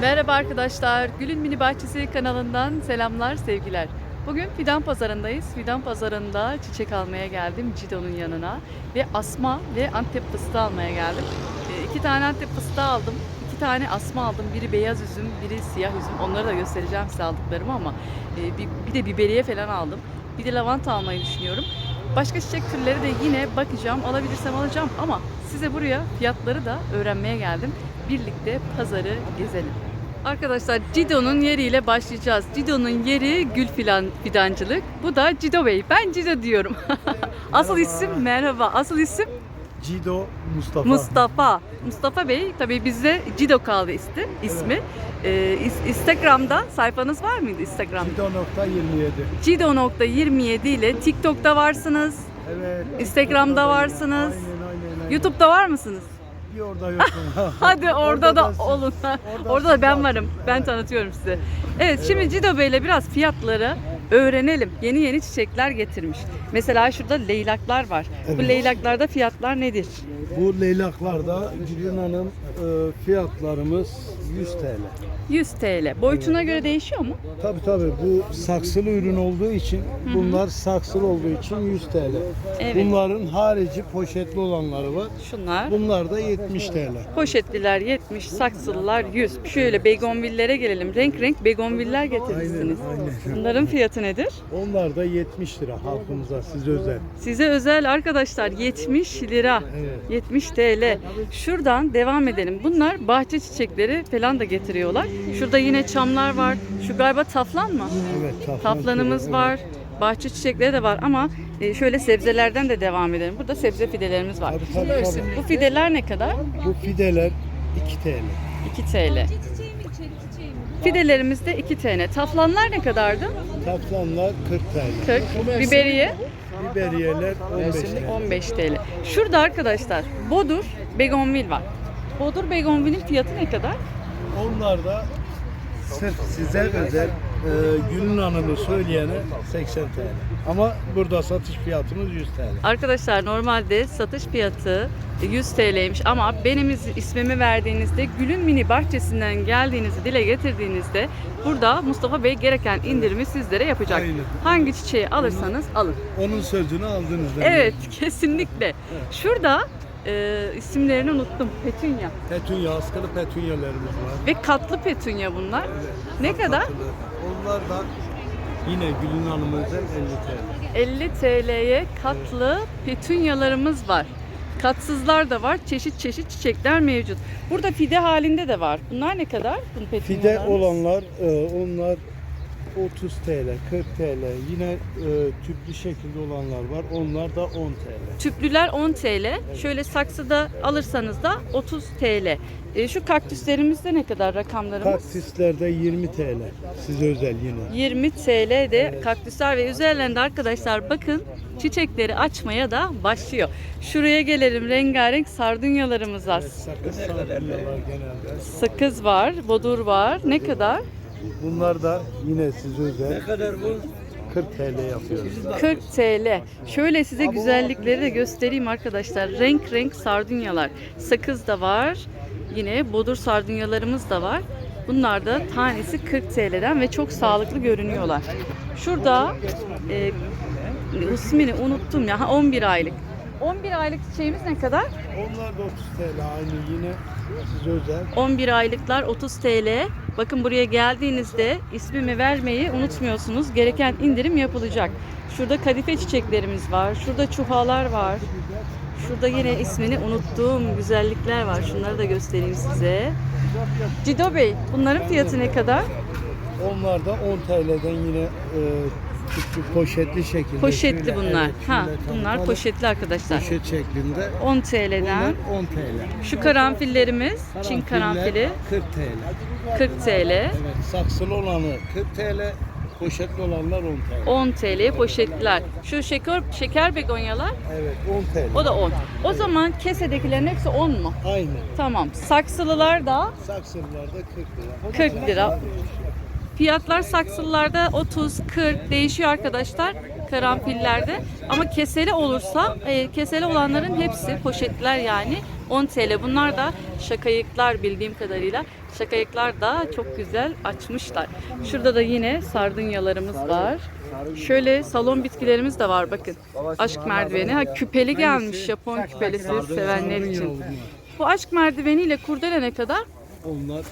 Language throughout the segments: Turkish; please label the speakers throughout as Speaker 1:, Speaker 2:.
Speaker 1: Merhaba arkadaşlar. Gül'ün Mini Bahçesi kanalından selamlar, sevgiler. Bugün Fidan Pazarı'ndayız. Fidan Pazarı'nda çiçek almaya geldim Cido'nun yanına. Ve asma ve Antep fıstığı almaya geldim. Ee, iki tane Antep fıstığı aldım. iki tane asma aldım. Biri beyaz üzüm, biri siyah üzüm. Onları da göstereceğim size aldıklarımı ama e, bir, bir de biberiye falan aldım. Bir de lavanta almayı düşünüyorum. Başka çiçek türleri de yine bakacağım. Alabilirsem alacağım ama size buraya fiyatları da öğrenmeye geldim. Birlikte pazarı gezelim. Arkadaşlar Cido'nun yeriyle başlayacağız. Cido'nun yeri gül filan fidancılık. Bu da Cido Bey. Ben Cido diyorum. Asıl isim merhaba. Asıl isim
Speaker 2: Cido Mustafa.
Speaker 1: Mustafa. Mustafa Bey tabii bizde Cido kaldı isti, ismi. Ee, is- Instagram'da sayfanız var mıydı Instagram'da?
Speaker 2: Cido.27.
Speaker 1: Cido.27 ile TikTok'ta varsınız.
Speaker 2: Evet.
Speaker 1: Instagram'da varsınız.
Speaker 2: Aynen aynen. aynen.
Speaker 1: YouTube'da var mısınız?
Speaker 2: Bir orada yokum.
Speaker 1: Hadi orada, da
Speaker 2: siz-
Speaker 1: olun.
Speaker 2: orada
Speaker 1: Orada da ben varım. Ben
Speaker 2: Evet.
Speaker 1: tanıtıyorum size. Evet, şimdi Cido Bey'le biraz fiyatları öğrenelim. Yeni yeni çiçekler getirmiş. Mesela şurada leylaklar var. Bu
Speaker 2: Evet.
Speaker 1: leylaklarda fiyatlar nedir?
Speaker 2: Bu leylaklarda Gülün Hanım e, fiyatlarımız 100 TL.
Speaker 1: 100 TL. Boyutuna göre değişiyor mu?
Speaker 2: Tabi tabi bu saksılı ürün olduğu için bunlar saksılı olduğu için 100 TL.
Speaker 1: Evet.
Speaker 2: Bunların harici poşetli olanları var.
Speaker 1: Şunlar.
Speaker 2: Bunlar da 70 TL.
Speaker 1: Poşetliler 70, saksılılar 100. Şöyle begonvillere gelelim. Renk renk begonviller getirmişsiniz.
Speaker 2: Aynen, aynen.
Speaker 1: Bunların fiyatı nedir?
Speaker 2: Onlar da 70 lira halkımıza size özel.
Speaker 1: Size özel arkadaşlar 70 lira.
Speaker 2: Evet.
Speaker 1: 70 TL. Şuradan devam edelim. Bunlar bahçe çiçekleri falan da getiriyorlar. Şurada yine çamlar var. Şu galiba taflan mı?
Speaker 2: Evet. taflan
Speaker 1: Taflanımız
Speaker 2: türü,
Speaker 1: var. Bahçe çiçekleri de var ama e, şöyle sebzelerden de devam edelim. Burada sebze fidelerimiz var.
Speaker 2: Tabii, tabii, tabii.
Speaker 1: Bu fideler ne kadar?
Speaker 2: Bu fideler 2 TL.
Speaker 1: 2 TL. Fidelerimiz de 2 TL. Taflanlar ne kadardı?
Speaker 2: Taflanlar 40 TL.
Speaker 1: 40. Biberiye
Speaker 2: Biberiyeler 15 TL.
Speaker 1: 15 TL. Şurada arkadaşlar Bodur Begonvil var. Bodur Begonvil'in fiyatı ne kadar?
Speaker 2: Onlar da sırf size özel e, Gülün Hanım'ı söyleyene 80 TL. Ama burada satış fiyatımız 100 TL.
Speaker 1: Arkadaşlar normalde satış fiyatı 100 TL'ymiş ama benim is- ismimi verdiğinizde Gül'ün mini bahçesinden geldiğinizi dile getirdiğinizde burada Mustafa Bey gereken indirimi sizlere yapacak.
Speaker 2: Aynen.
Speaker 1: Hangi çiçeği alırsanız alın.
Speaker 2: Onun sözünü aldınız.
Speaker 1: Evet kesinlikle. Şurada e, isimlerini unuttum. Petunya
Speaker 2: Petunya, askılı petunyalarımız var.
Speaker 1: ve katlı petunya bunlar. Ne kadar?
Speaker 2: Onlar da yine Gülün Hanım özel 50 TL.
Speaker 1: 50 TL'ye katlı petunyalarımız var. Katsızlar da var. Çeşit çeşit çiçekler mevcut. Burada fide halinde de var. Bunlar ne kadar? Bunun
Speaker 2: Fide olanlar e, onlar 30 TL, 40 TL. Yine e, tüplü şekilde olanlar var. Onlar da 10 TL.
Speaker 1: Tüplüler 10 TL. Şöyle saksıda alırsanız da 30 TL. E, şu kaktüslerimizde ne kadar rakamlarımız?
Speaker 2: Kaktüslerde 20 TL. Size özel yine.
Speaker 1: 20 TL de kaktüsler ve üzerlerinde arkadaşlar bakın çiçekleri açmaya da başlıyor. Şuraya gelelim rengarenk sardunyalarımız var.
Speaker 2: Sakız sardunyalar genelde.
Speaker 1: Sakız var, bodur var. Ne kadar?
Speaker 2: Bunlar da yine size özel. Ne kadar bu? 40 TL yapıyoruz.
Speaker 1: 40 TL. Şöyle size güzellikleri de göstereyim arkadaşlar. Renk renk sardunyalar. Sakız da var. Yine bodur sardunyalarımız da var. Bunlar da tanesi 40 TL'den ve çok sağlıklı görünüyorlar. Şurada e, ismini unuttum ya. Ha, 11 aylık. 11 aylık çiçeğimiz ne kadar?
Speaker 2: Onlar da 30 TL aynı yine size özel.
Speaker 1: 11 aylıklar 30 TL. Bakın buraya geldiğinizde ismimi vermeyi unutmuyorsunuz. Gereken indirim yapılacak. Şurada kadife çiçeklerimiz var. Şurada çuhalar var. Şurada yine ismini unuttuğum güzellikler var. Şunları da göstereyim size. Cido Bey, bunların fiyatı ne kadar?
Speaker 2: Onlar da 10 TL'den yine e, küçük poşetli şekilde.
Speaker 1: Poşetli
Speaker 2: şöyle,
Speaker 1: bunlar.
Speaker 2: evet,
Speaker 1: Ha, bunlar poşetli arkadaşlar.
Speaker 2: Poşet şeklinde.
Speaker 1: 10 TL'den.
Speaker 2: Bunlar 10 TL.
Speaker 1: Şu karanfillerimiz, Çin karanfili
Speaker 2: 40 TL.
Speaker 1: 40 TL.
Speaker 2: Evet, saksılı olanı 40 TL, poşetli olanlar 10 TL.
Speaker 1: 10 TL poşetliler. Şu şeker şeker begonyalar
Speaker 2: Evet, 10 TL.
Speaker 1: O da 10. O zaman kesedekilerin hepsi 10 mu?
Speaker 2: Aynı.
Speaker 1: Tamam. Saksılılar da
Speaker 2: Saksılılar da 40 lira.
Speaker 1: 40 lira. Fiyatlar saksılılarda 30, 40 değişiyor arkadaşlar karanfillerde. Ama keseli olursa, e, keseli olanların hepsi poşetler yani 10 TL. Bunlar da şakayıklar bildiğim kadarıyla. Şakayıklar da çok güzel açmışlar. Şurada da yine sardunyalarımız var. Şöyle salon bitkilerimiz de var bakın. Aşk merdiveni. Ha, küpeli gelmiş Japon küpelisi sevenler için. Bu aşk merdiveniyle kurdele ne kadar?
Speaker 2: Onlar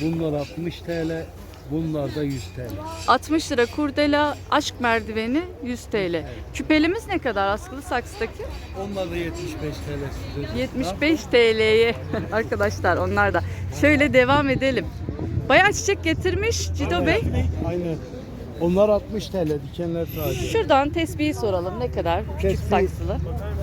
Speaker 2: bunlar 60 TL, bunlar da 100 TL.
Speaker 1: 60 lira kurdela aşk merdiveni 100 TL. Küpelimiz ne kadar askılı saksıdaki?
Speaker 2: Onlar da 75 TL size.
Speaker 1: 75 TL'ye arkadaşlar onlar da. Şöyle devam edelim. Bayağı çiçek getirmiş Cido Bey.
Speaker 2: Aynen. Onlar 60 TL dikenler sadece.
Speaker 1: Şuradan tesbihi soralım ne kadar küçük
Speaker 2: Tesbih.
Speaker 1: saksılı.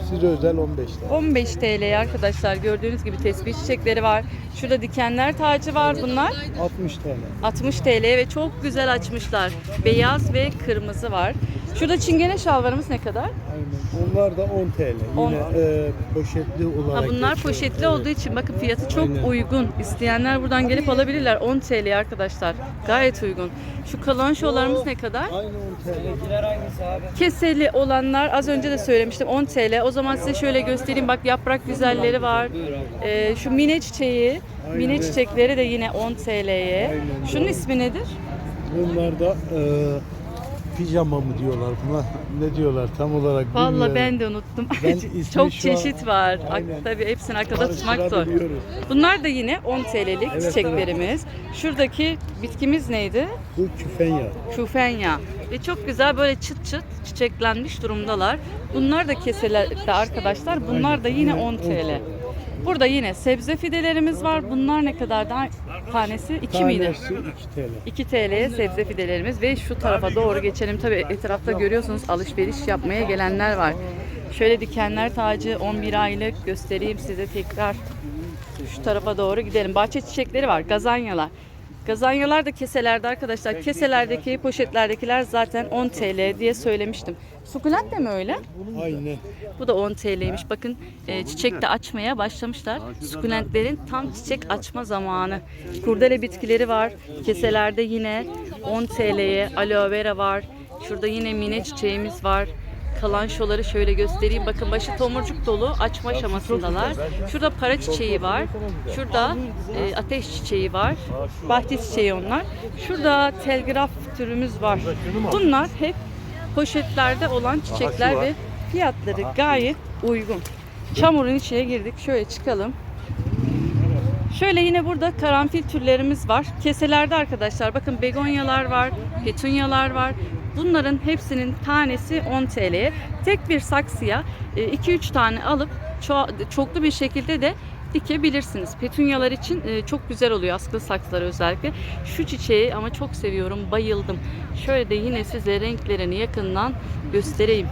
Speaker 2: Size özel 15 TL.
Speaker 1: 15 TL'ye arkadaşlar gördüğünüz gibi tesbih çiçekleri var. Şurada dikenler tacı var bunlar.
Speaker 2: 60 TL.
Speaker 1: 60 TL ve çok güzel açmışlar. Beyaz ve kırmızı var. Şurada çingene şalvarımız ne kadar?
Speaker 2: Aynen. Onlar da 10 TL.
Speaker 1: On.
Speaker 2: Yine e, poşetli olarak.
Speaker 1: Ha, bunlar
Speaker 2: geçiyor.
Speaker 1: poşetli olduğu için bakın fiyatı çok
Speaker 2: Aynen.
Speaker 1: uygun. İsteyenler buradan gelip alabilirler. 10 TL arkadaşlar. Gayet uygun. Şu kalonşolarımız ne kadar?
Speaker 2: Aynı 10 TL.
Speaker 1: Keseli olanlar az önce de söylemiştim 10 TL. O zaman size şöyle göstereyim. Bak yaprak güzelleri var. Ee, şu mine çiçeği, mine çiçekleri de yine 10 TL'ye. Şunun ismi nedir?
Speaker 2: Bunlar da e, pijama mı diyorlar buna? Ne diyorlar tam olarak
Speaker 1: Vallahi
Speaker 2: bilmiyorum.
Speaker 1: ben de unuttum.
Speaker 2: Ben
Speaker 1: Çok
Speaker 2: şu an-
Speaker 1: çeşit var. Ak-
Speaker 2: Aynen.
Speaker 1: Tabii hepsini arkada tutmak zor.
Speaker 2: Karıştırabiliyoruz.
Speaker 1: Bunlar da yine 10 TL'lik
Speaker 2: Evet,
Speaker 1: çiçeklerimiz. Şuradaki bitkimiz neydi?
Speaker 2: Bu küfenya.
Speaker 1: Kufenya. Ve çok güzel böyle çıt çıt çiçeklenmiş durumdalar. Bunlar da keselerde arkadaşlar. Bunlar da yine 10 TL. Burada yine sebze fidelerimiz var. Bunlar ne kadar da tanesi? 2 miydi?
Speaker 2: Tanesi 2 TL.
Speaker 1: 2 TL'ye sebze fidelerimiz ve şu tarafa doğru geçelim. Tabii etrafta görüyorsunuz alışveriş yapmaya gelenler var. Şöyle dikenler tacı 11 aylık göstereyim size tekrar. Şu tarafa doğru gidelim. Bahçe çiçekleri var. Gazanyalar. Gazanyalar da keselerde arkadaşlar. Keselerdeki poşetlerdekiler zaten 10 TL diye söylemiştim. Sukulent de mi öyle?
Speaker 2: Aynen.
Speaker 1: Bu da 10 TL'ymiş. Bakın e, çiçek de açmaya başlamışlar. Sukulentlerin tam çiçek açma zamanı. Kurdele bitkileri var. Keselerde yine 10 TL'ye aloe vera var. Şurada yine mine çiçeğimiz var. Kalan şoları şöyle göstereyim. Bakın başı tomurcuk dolu açma aşamasındalar. Şurada para çiçeği var. Şurada e, ateş çiçeği var. Bahçe çiçeği onlar. Şurada telgraf türümüz var. Bunlar hep poşetlerde olan çiçekler ve fiyatları gayet uygun. Çamurun içine girdik. Şöyle çıkalım. Şöyle yine burada karanfil türlerimiz var. Keselerde arkadaşlar bakın begonyalar var, petunyalar var. Bunların hepsinin tanesi 10 TL'ye. Tek bir saksıya 2-3 tane alıp ço- çoklu bir şekilde de dikebilirsiniz. Petunyalar için e, çok güzel oluyor askılı saksılar özellikle. Şu çiçeği ama çok seviyorum, bayıldım. Şöyle de yine size renklerini yakından göstereyim.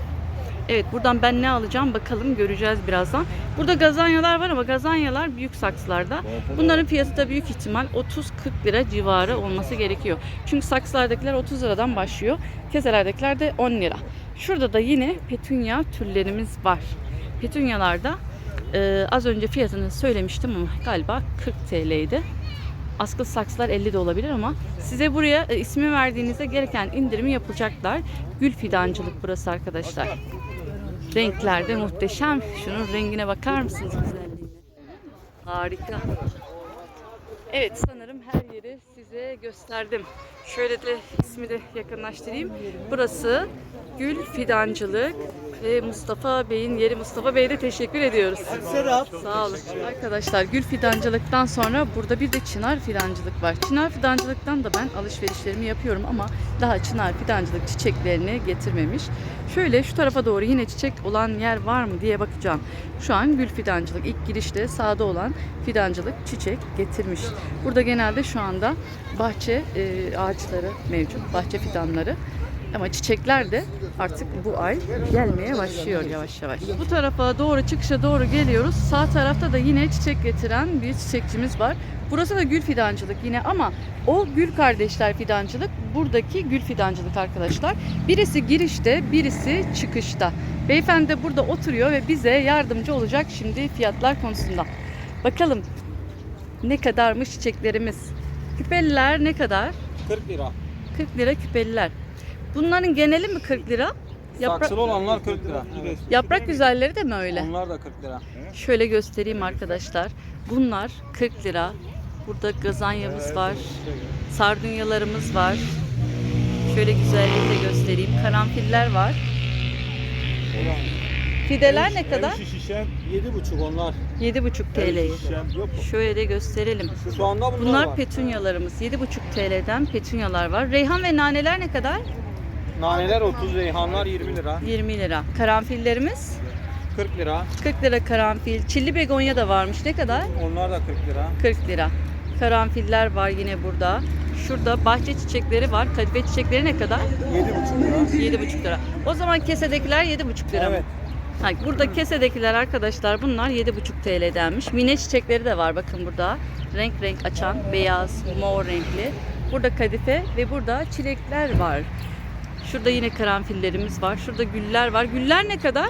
Speaker 1: Evet buradan ben ne alacağım bakalım göreceğiz birazdan. Burada gazanyalar var ama gazanyalar büyük saksılarda. Bunların fiyatı da büyük ihtimal 30-40 lira civarı olması gerekiyor. Çünkü saksılardakiler 30 liradan başlıyor. Keselerdekiler de 10 lira. Şurada da yine petunya türlerimiz var. Petunyalarda e, az önce fiyatını söylemiştim ama galiba 40 TL'ydi. Askılı saksılar 50 de olabilir ama size buraya e, ismi verdiğinizde gereken indirimi yapacaklar. Gül fidancılık burası arkadaşlar. Renkler de muhteşem. Şunun rengine bakar mısınız güzelliğine? Harika. Evet sanırım her yeri size gösterdim. Şöyle de ismi de yakınlaştırayım. Burası Gül Fidancılık ve Mustafa Bey'in yeri. Mustafa Bey'e de teşekkür ediyoruz. Sağ olun. Arkadaşlar gül fidancılıktan sonra burada bir de çınar fidancılık var. Çınar fidancılıktan da ben alışverişlerimi yapıyorum ama daha çınar fidancılık çiçeklerini getirmemiş. Şöyle şu tarafa doğru yine çiçek olan yer var mı diye bakacağım. Şu an gül fidancılık ilk girişte sağda olan fidancılık çiçek getirmiş. Burada genelde şu anda bahçe e, ağaçları mevcut. Bahçe fidanları. Ama çiçekler de artık bu ay gelmeye başlıyor yavaş yavaş. Bu tarafa doğru çıkışa doğru geliyoruz. Sağ tarafta da yine çiçek getiren bir çiçekçimiz var. Burası da gül fidancılık yine ama o gül kardeşler fidancılık buradaki gül fidancılık arkadaşlar. Birisi girişte birisi çıkışta. Beyefendi de burada oturuyor ve bize yardımcı olacak şimdi fiyatlar konusunda. Bakalım ne kadarmış çiçeklerimiz. Küpeliler ne kadar?
Speaker 3: 40 lira.
Speaker 1: 40 lira küpeliler. Bunların geneli mi 40 lira? Yaprak,
Speaker 3: Saksılı olanlar 40 lira. Evet.
Speaker 1: yaprak güzelleri de mi öyle?
Speaker 3: Onlar da 40 lira.
Speaker 1: Şöyle göstereyim arkadaşlar. Bunlar 40 lira. Burada gazanyamız var. Sardunyalarımız var. Şöyle güzelliğini de göstereyim. Karanfiller var. Fideler ne kadar?
Speaker 3: şişen 7,5 onlar.
Speaker 1: 7,5 TL.
Speaker 3: Şişen yok mu?
Speaker 1: Şöyle de gösterelim.
Speaker 3: Şu anda bunlar,
Speaker 1: Bunlar
Speaker 3: var.
Speaker 1: petunyalarımız. 7,5 TL'den petunyalar var. Reyhan ve naneler ne kadar?
Speaker 3: Naneler 30, reyhanlar 20 lira.
Speaker 1: 20 lira. Karanfillerimiz
Speaker 3: 40 lira.
Speaker 1: 40 lira karanfil. Çilli begonya da varmış. Ne kadar?
Speaker 3: Onlar da 40 lira.
Speaker 1: 40 lira. Karanfiller var yine burada. Şurada bahçe çiçekleri var. Kadife çiçekleri ne kadar?
Speaker 3: 7,5 lira.
Speaker 1: 7,5 lira. O zaman kesedekiler 7,5 lira
Speaker 3: Evet.
Speaker 1: mı? Ha, burada kesedekiler arkadaşlar bunlar 7,5 TL'denmiş. Mine çiçekleri de var bakın burada. Renk renk açan beyaz, mor renkli. Burada kadife ve burada çilekler var. Şurada yine karanfillerimiz var. Şurada güller var. Güller ne kadar?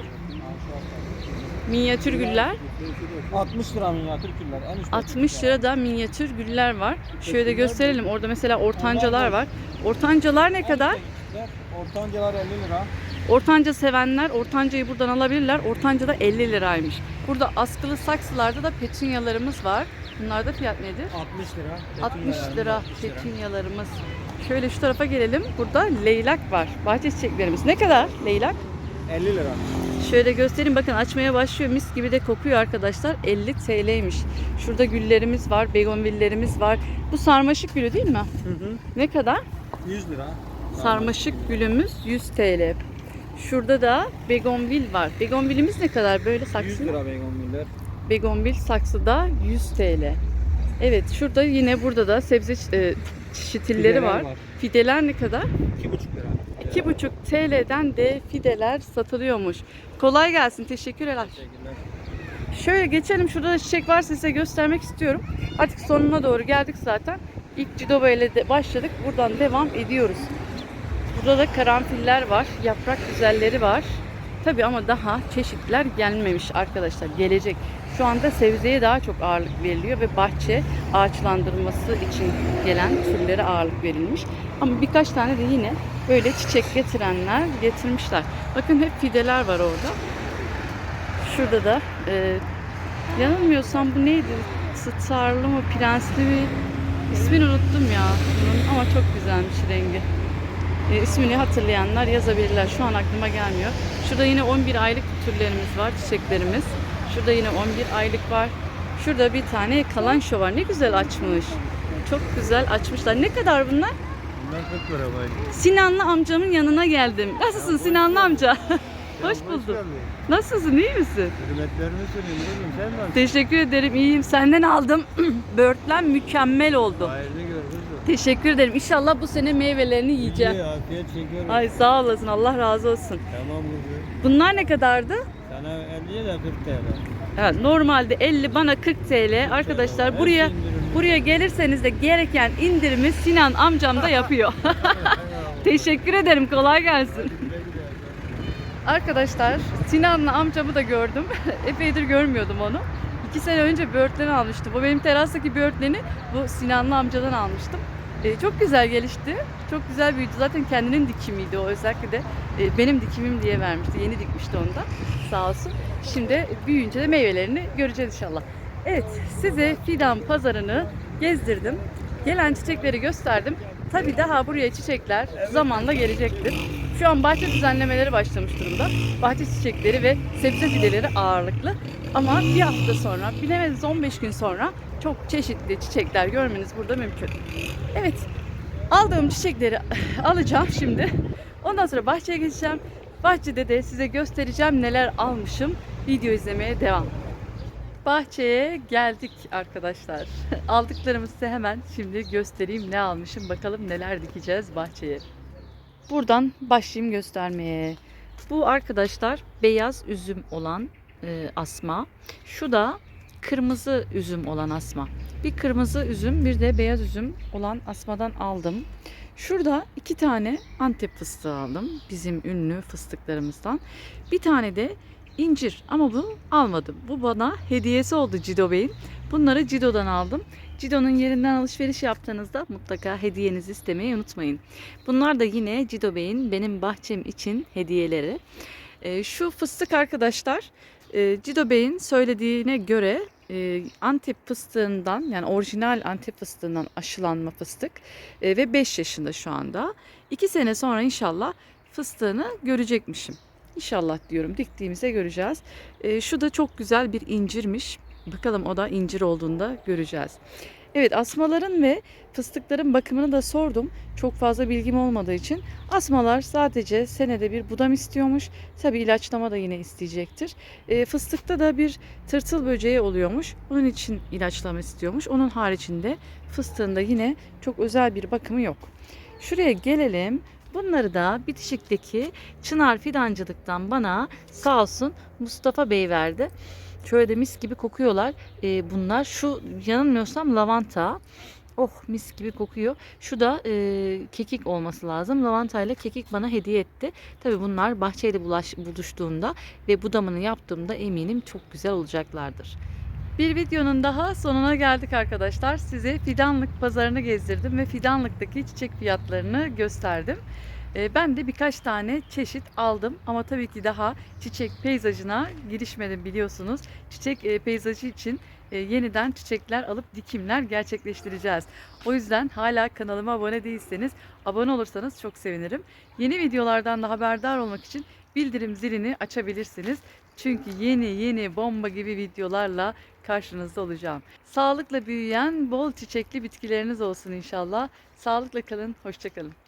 Speaker 1: Minyatür güller.
Speaker 3: 60 lira minyatür küller. En üstte
Speaker 1: 60 lirada minyatür güller var. Şöyle de gösterelim. Orada mesela ortancalar var. Ortancalar ne kadar?
Speaker 3: Ortancalar 50 lira.
Speaker 1: Ortanca sevenler ortancayı buradan alabilirler. Ortanca da 50 liraymış. Burada askılı saksılarda da petunyalarımız var. Bunlarda fiyat nedir?
Speaker 3: 60 lira.
Speaker 1: 60 lira petunyalarımız. Şöyle şu tarafa gelelim. Burada leylak var. Bahçe çiçeklerimiz. Ne kadar leylak?
Speaker 3: 50 lira.
Speaker 1: Şöyle göstereyim bakın açmaya başlıyor. Mis gibi de kokuyor arkadaşlar. 50 TL'ymiş. Şurada güllerimiz var, begonvillerimiz var. Bu sarmaşık gülü değil mi?
Speaker 3: Hı hı.
Speaker 1: Ne kadar?
Speaker 3: 100 lira.
Speaker 1: Sarmaşık gülümüz 100 TL. Şurada da begonvil var. Begonvilimiz ne kadar böyle
Speaker 3: 100
Speaker 1: saksı?
Speaker 3: lira begonviller.
Speaker 1: Begonvil saksıda 100 TL. Evet şurada yine burada da sebze e, çeşitleri
Speaker 3: Fideler
Speaker 1: var.
Speaker 3: var.
Speaker 1: Fideler ne kadar?
Speaker 3: 2,5 lira.
Speaker 1: 2,5 TL'den de fideler satılıyormuş. Kolay gelsin. Teşekkürler.
Speaker 3: Teşekkürler.
Speaker 1: Şöyle geçelim. Şurada da çiçek var size göstermek istiyorum. Artık sonuna doğru geldik zaten. İlk Cidoba ile de başladık. Buradan devam ediyoruz. Burada da karanfiller var. Yaprak güzelleri var. Tabi ama daha çeşitler gelmemiş arkadaşlar. Gelecek. Şu anda sebzeye daha çok ağırlık veriliyor ve bahçe ağaçlandırması için gelen türlere ağırlık verilmiş. Ama birkaç tane de yine böyle çiçek getirenler getirmişler. Bakın hep fideler var orada. Şurada da e, yanılmıyorsam bu neydi? Starlı mı, prensli mi? İsmini unuttum ya bunun ama çok güzelmiş rengi. E, ismini hatırlayanlar yazabilirler. Şu an aklıma gelmiyor. Şurada yine 11 aylık türlerimiz var, çiçeklerimiz. Şurada yine 11 aylık var. Şurada bir tane kalanşo var. Ne güzel açmış. Çok güzel açmışlar. Ne kadar bunlar?
Speaker 2: Bunlar 40 lira.
Speaker 1: Sinanlı amcamın yanına geldim. Nasılsın Sinanlı amca? Hoş bulduk. Nasılsın? iyi misin?
Speaker 2: Hürmetlerimi söyleyeyim oğlum sen nasılsın?
Speaker 1: Teşekkür ederim. iyiyim. Senden aldım. Böğürtlen mükemmel oldu.
Speaker 2: Hayırlı gör kızım.
Speaker 1: Teşekkür ederim. İnşallah bu sene meyvelerini yiyeceğim.
Speaker 2: İyi, afiyet şeker.
Speaker 1: Ay sağ olasın. Allah razı olsun.
Speaker 2: Tamam kızım.
Speaker 1: Bunlar ne kadardı?
Speaker 2: Sana 50 de 40 TL.
Speaker 1: Evet, normalde 50 bana 40 TL. Arkadaşlar buraya
Speaker 2: Hepsi indirimli.
Speaker 1: buraya gelirseniz de gereken indirimi Sinan amcam da yapıyor. Teşekkür ederim. Kolay gelsin. Arkadaşlar Sinan'la amcamı da gördüm. Epeydir görmüyordum onu. İki sene önce böğürtlen almıştım. O benim terastaki böğürtleni bu Sinan'la amcadan almıştım. Ee, çok güzel gelişti. Çok güzel büyüdü. Zaten kendinin dikimiydi o özellikle de e, benim dikimim diye vermişti. Yeni dikmişti onu da. Sağ olsun. Şimdi büyüyünce de meyvelerini göreceğiz inşallah. Evet size fidan pazarını gezdirdim. Gelen çiçekleri gösterdim. Tabii daha buraya çiçekler zamanla gelecektir. Şu an bahçe düzenlemeleri başlamış durumda. Bahçe çiçekleri ve sebze fideleri ağırlıklı. Ama bir hafta sonra, bilemediniz 15 gün sonra çok çeşitli çiçekler görmeniz burada mümkün. Evet, aldığım çiçekleri alacağım şimdi. Ondan sonra bahçeye geçeceğim. Bahçede de size göstereceğim neler almışım. Video izlemeye devam. Bahçeye geldik arkadaşlar. Aldıklarımı size hemen şimdi göstereyim ne almışım. Bakalım neler dikeceğiz bahçeye. Buradan başlayayım göstermeye. Bu arkadaşlar beyaz üzüm olan e, asma. Şu da kırmızı üzüm olan asma. Bir kırmızı üzüm bir de beyaz üzüm olan asmadan aldım. Şurada iki tane Antep fıstığı aldım. Bizim ünlü fıstıklarımızdan. Bir tane de incir ama bunu almadım. Bu bana hediyesi oldu Cido Bey'in. Bunları Cido'dan aldım. Cido'nun yerinden alışveriş yaptığınızda mutlaka hediyenizi istemeyi unutmayın. Bunlar da yine Cido Bey'in benim bahçem için hediyeleri. Ee, şu fıstık arkadaşlar e, Cido Bey'in söylediğine göre e, Antep fıstığından yani orijinal Antep fıstığından aşılanma fıstık e, ve 5 yaşında şu anda. 2 sene sonra inşallah fıstığını görecekmişim. İnşallah diyorum diktiğimizde göreceğiz. E, şu da çok güzel bir incirmiş. Bakalım o da incir olduğunda göreceğiz. Evet asmaların ve fıstıkların bakımını da sordum. Çok fazla bilgim olmadığı için. Asmalar sadece senede bir budam istiyormuş. Tabi ilaçlama da yine isteyecektir. E, fıstıkta da bir tırtıl böceği oluyormuş. Onun için ilaçlama istiyormuş. Onun haricinde fıstığında yine çok özel bir bakımı yok. Şuraya gelelim. Bunları da bitişikteki Çınar Fidancılık'tan bana sağ olsun Mustafa Bey verdi. Şöyle de mis gibi kokuyorlar. Ee, bunlar şu yanılmıyorsam lavanta. Oh mis gibi kokuyor. Şu da e, kekik olması lazım. Lavanta ile kekik bana hediye etti. Tabii bunlar bahçeyle bulaş, buluştuğunda ve budamını yaptığımda eminim çok güzel olacaklardır. Bir videonun daha sonuna geldik arkadaşlar. Size fidanlık pazarını gezdirdim ve fidanlıktaki çiçek fiyatlarını gösterdim. Ee, Ben de birkaç tane çeşit aldım ama tabii ki daha çiçek peyzajına girişmedim biliyorsunuz. Çiçek e, peyzajı için e, yeniden çiçekler alıp dikimler gerçekleştireceğiz. O yüzden hala kanalıma abone değilseniz abone olursanız çok sevinirim. Yeni videolardan da haberdar olmak için bildirim zilini açabilirsiniz. Çünkü yeni yeni bomba gibi videolarla karşınızda olacağım. Sağlıkla büyüyen bol çiçekli bitkileriniz olsun inşallah. Sağlıkla kalın, hoşçakalın.